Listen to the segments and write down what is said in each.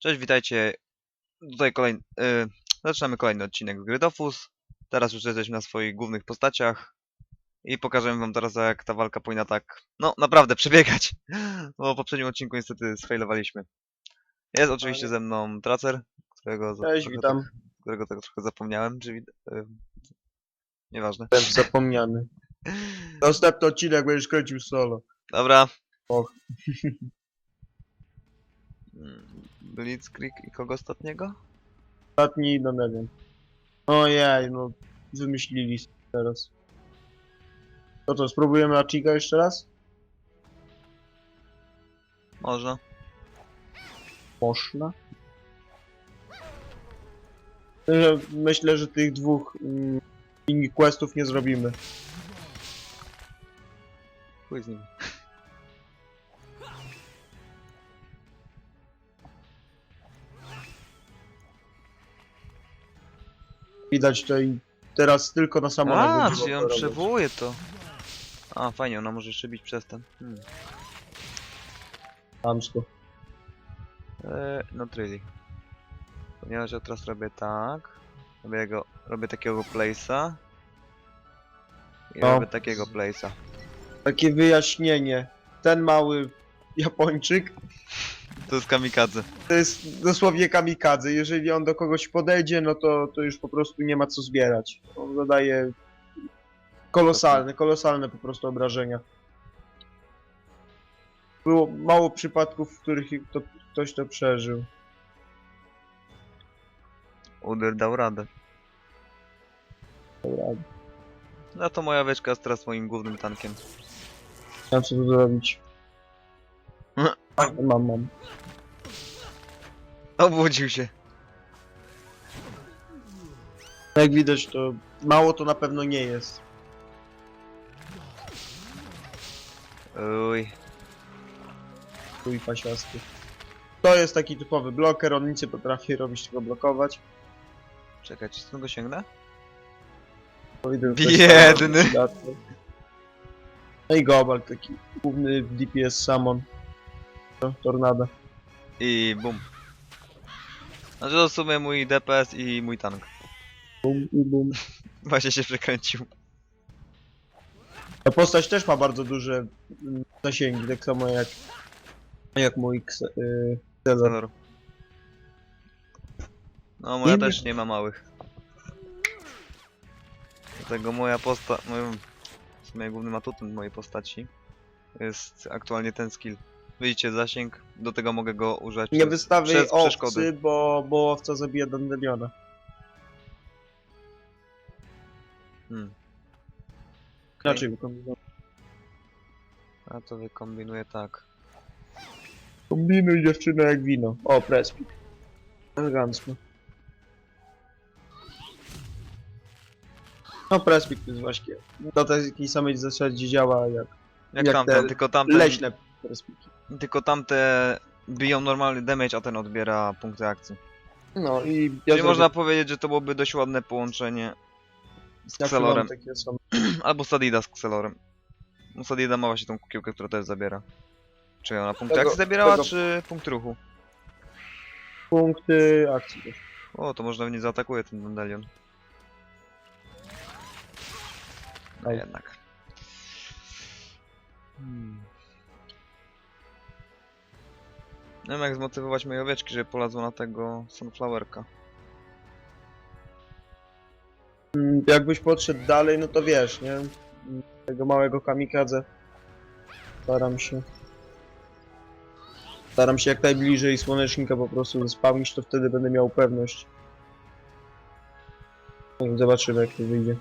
Cześć, witajcie. Tutaj kolejny. Yy, zaczynamy kolejny odcinek z gry Dofus. Teraz już jesteśmy na swoich głównych postaciach. I pokażemy wam teraz, jak ta walka powinna tak, no naprawdę, przebiegać. Bo w poprzednim odcinku niestety sfailowaliśmy. Jest oczywiście ze mną Tracer, którego, Cześć, trochę witam. Tak, którego tak trochę zapomniałem, czy yy, Nieważne. Byłem zapomniany. Następny odcinek będziesz kręcił solo. Dobra. Och. Mm, Blitzkrieg i kogo ostatniego? Ostatni, no nie wiem. Ojej, no wymyślili teraz. To co, spróbujemy Achika jeszcze raz? Można. Można. Myślę, że tych dwóch mm, mini questów nie zrobimy. Chuj z nim. Widać to i teraz tylko na samą A, czyli on przywołuje to. A, fajnie, ona może jeszcze bić przez ten. Hmm. Tamsko. Eee, not really. Ponieważ ja teraz robię tak. Robię, go, robię takiego place'a. I No. robię takiego place'a. Takie wyjaśnienie. Ten mały Japończyk To jest kamikadze. to jest dosłownie kamikadze. Jeżeli on do kogoś podejdzie, no to, to już po prostu nie ma co zbierać. On zadaje kolosalne, kolosalne po prostu obrażenia. Było mało przypadków, w których to, ktoś to przeżył. Uder dał radę. No to moja wieczka jest teraz moim głównym tankiem. mam co tu zrobić. Mam, mam. Obudził się. Jak widać, to mało to na pewno nie jest. Uj. Chuj pasiasty. To jest taki typowy bloker, on nic nie potrafi robić, tylko blokować. Czekaj, czy stąd go sięgnę? Powiedzmy, Biedny. No i Gobal, taki główny DPS Summon. To, tornado. I bum. Znaczy to w sumie mój DPS i mój tank. Bum i bum. Właśnie się przekręcił. Ta postać też ma bardzo duże mm, zasięgi, tak samo jak jak mój Xe- y, Xelor. No moja też nie ma małych. Dlatego moja posta... Moją... W sumie głównym atutem mojej postaci jest aktualnie ten skill. Widzicie zasięg, do tego mogę go używać Nie przez, wystawiaj przez owcy, przeszkody. bo, bo owca zabija Dandeliona. Hmm. Inaczej wykombinuj. A to wykombinuję tak. Kombinuj dziewczynę jak wino. O, prespik. Elegancko. No prespik to jest właśnie. To takiej samej zasadzie działa jak Jak, Jak tamten, te tylko tamten... leśne prespiki. Tylko tamte biją normalny damage, a ten odbiera punkty akcji. No i ja Czyli zrobię- można powiedzieć, że to byłoby dość ładne połączenie z ja Xelorem. Albo Sadida z Xelorem. No Sadida ma właśnie tą kukiełkę, która też zabiera. Czy ona punkty Tego- akcji zabierała, tego- czy punkt ruchu? Punkty akcji też. O, to może nawet nie zaatakuje ten Dandelion. No jednak. Hmm. Nie wiem jak zmotywować moje owieczki, żeby polazło na tego Sunflowerka. Mm, Jakbyś podszedł dalej, no to wiesz, nie? Mm, Tego małego kamikadze. Staram się. Staram się jak najbliżej słonecznika po prostu spawnić, to wtedy będę miał pewność. No i Zobaczymy jak to wyjdzie.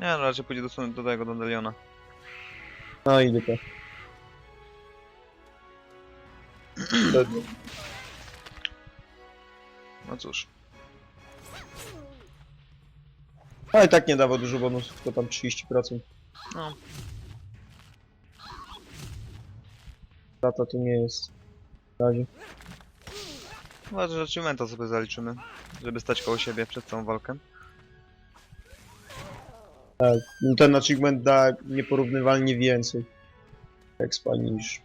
Nie, no raczej pójdzie do, Sun- do tego Dandeliona. No i dupa. No cóż. No i tak nie dało dużo bonusów, tylko tam 30%. No. Data to nie jest. W razie. Chyba, że achievementa sobie zaliczymy, żeby stać koło siebie przed całą walkę. Tak, ten achievement da nieporównywalnie więcej expa niż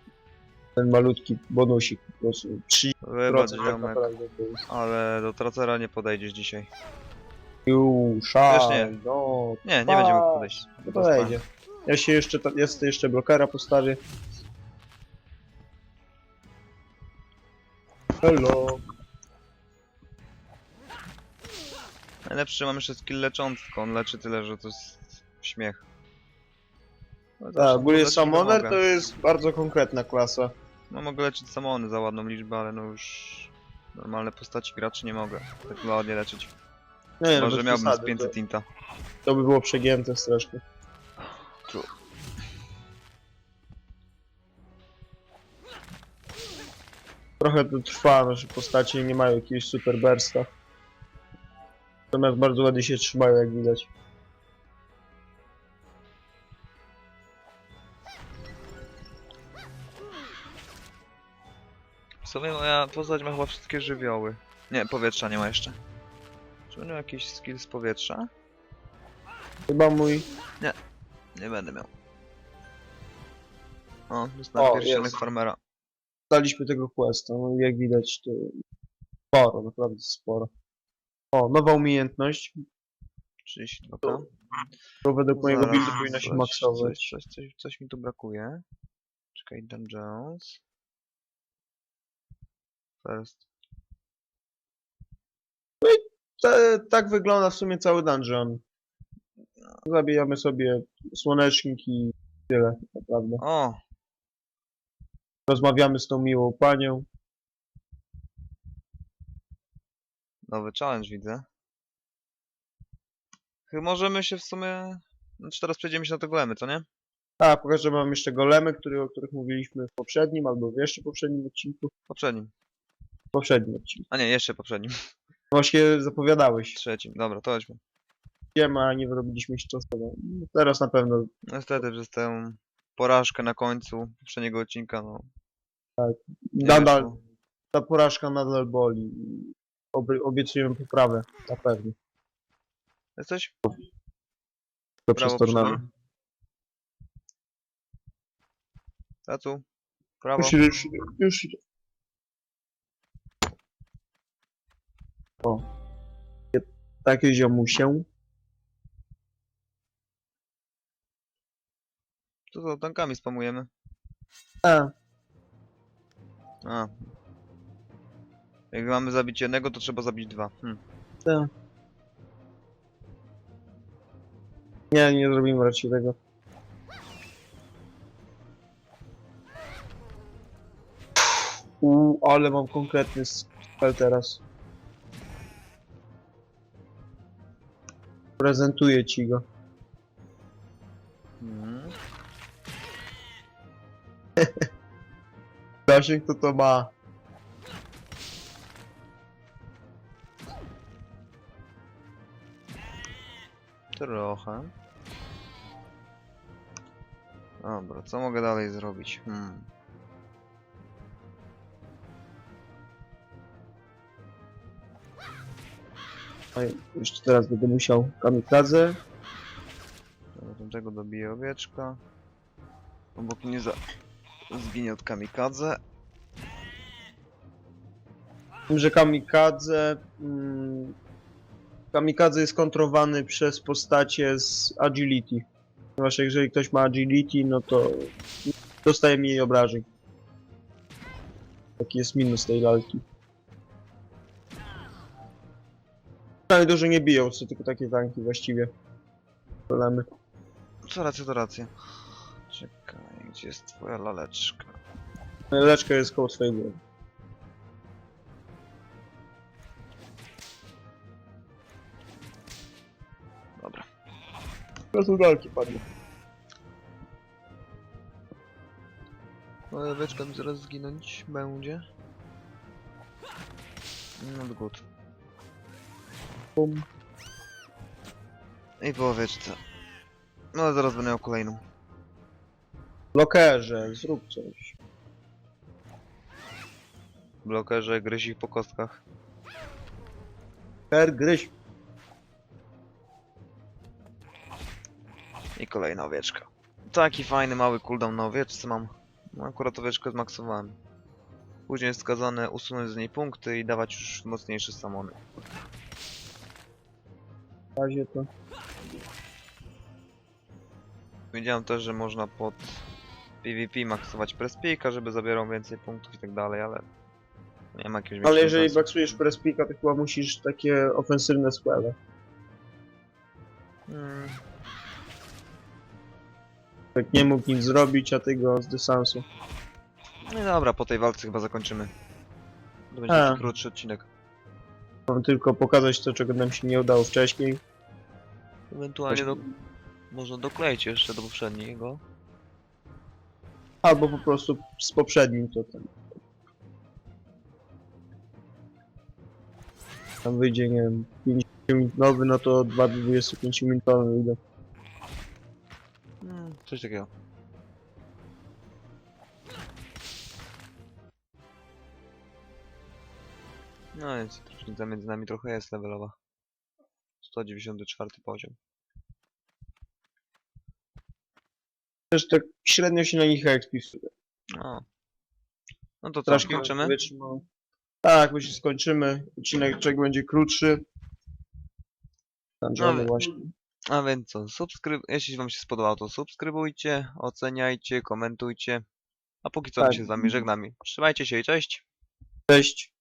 Ten malutki bonusik po prostu. 30% Wybacz tak ziomek, naprawdę to jest. ale do tracera nie podejdziesz dzisiaj. Ju, Też szal, nie. no, Nie, nie Pa. będzie mógł podejść. to podejdzie. Ja się jeszcze, ta- ja sobie jeszcze blokera postawię. Hello. Najlepszy mam jeszcze skill leczący, tylko on leczy tyle, że to jest śmiech. No Tak, ogólnie niby Summoner mogę. to jest bardzo konkretna klasa. No mogę leczyć samony za ładną liczbę, ale no już... Normalne postaci graczy nie mogę tak ładnie leczyć. Nie, no Chyba, bez że miałbym z przesady, 500 to, tinta. to by było przegięte strasznie. Trochę to trwa, nasze postacie nie mają jakiegoś super bursta. Natomiast bardzo ładnie się trzymają, jak widać. W sumie moja postać ma chyba wszystkie żywioły. Nie, powietrza nie ma jeszcze. Czy będą jakiś skill z powietrza? Chyba mój... Nie będę miał. O, dostałem O, pierścionek jest. farmera. Daliśmy tego questa, no i jak widać to sporo, naprawdę sporo. O, nowa umiejętność, 32k. to według mojego Zaraz, buildu powinna się coś, maksować. Coś, coś, coś, coś mi tu brakuje. Czekaj, Dungeons. First. Ta, tak wygląda w sumie cały dungeon. Zabijamy sobie słonecznik i tyle, naprawdę. O! Rozmawiamy z tą miłą panią. Nowy challenge widzę. Chyba możemy się w sumie... Znaczy teraz przejdziemy się na te golemy, co nie? A, pokażę wam jeszcze golemy, który, o których mówiliśmy w poprzednim, albo w jeszcze poprzednim odcinku. Poprzednim. Poprzednim odcinku. A nie, jeszcze poprzednim. Właśnie zapowiadałeś. Trzecim. Dobra, to chodźmy. Wiem, a nie wyrobiliśmy się czasowo. No, Teraz na pewno Niestety przez tę porażkę na końcu poprzedniego odcinka, no... nie nadal, wyszło. ta porażka nadal boli. Oby, obiecujemy poprawę, na pewno. Jesteś? To przez tornado. Tacu? Prawo? Już, już, już idę. O. Takie ziomusię. Tu to tankami spamujemy. A, A. Jak mamy zabić jednego, to trzeba zabić dwa. Hm. tak. Nie, nie zrobimy raczej tego. Uuu, ale mam konkretny spell teraz. Prezentuję ci go. Mhm. Zasięg to to ma. Trochę. Dobra, co mogę dalej zrobić? Hmm. Oj, Jeszcze teraz będę musiał kamikadze. Dobra, Tamtego dobiję owieczka. Obok nie za... zginie od kamikadze. Tym, że kamikadze. Mm, kamikadze jest kontrowany przez postacie z agility. Ponieważ jeżeli ktoś ma agility, no to dostaje mniej obrażeń. Taki jest minus tej lalki. Ale dużo nie biją, co tylko takie tanki właściwie. Problemy. Co racja, to racja. Czekaj, gdzie jest twoja laleczka? Leczka jest koło twojej głowy. Lalki padły. Moja owieczka mi zaraz zginąć będzie. No good. Bum. I po owieczce. No zaraz będę miał kolejną. Blokerze, zrób coś. Blokerze, gryź ich po kostkach. Per, gryź. I kolejna owieczka. Taki fajny mały cooldown na owieczce mam. No akurat owieczkę zmaksowałem. Później jest skazane usunąć z niej punkty i dawać już mocniejsze samony. W razie to. Wiedziałem też, że można pod PvP maksować prespika, żeby zabierał więcej punktów i tak dalej, ale nie ma jakiegoś Ale większego jeżeli sensu. baksujesz prespika, to chyba musisz takie ofensywne spele. Tak nie mógł nic zrobić, a ty go z dystansu. No i dobra, po tej walce chyba zakończymy. To będzie A. taki krótszy odcinek. Mam tylko pokazać to, czego nam się nie udało wcześniej. Ewentualnie do, można dokleić jeszcze do poprzedniego. Albo po prostu z poprzednim to ten. Tam wyjdzie, nie wiem, 50 minutowy, no to dwa 25 minutowe wyjdą. Coś takiego. No więc różnica między nami trochę jest levelowa. 194 poziom. Też tak średnio się na nich ekspisuje. No. No to co, kończymy? wytrzymał. Tak, bo się skończymy. Odcinek będzie krótszy. Dungeony No, właśnie. A więc co, subskryb... jeśli wam się spodobało to subskrybujcie, oceniajcie, komentujcie. A póki co my Tak. się z wami żegnamy. Trzymajcie się i cześć! Cześć.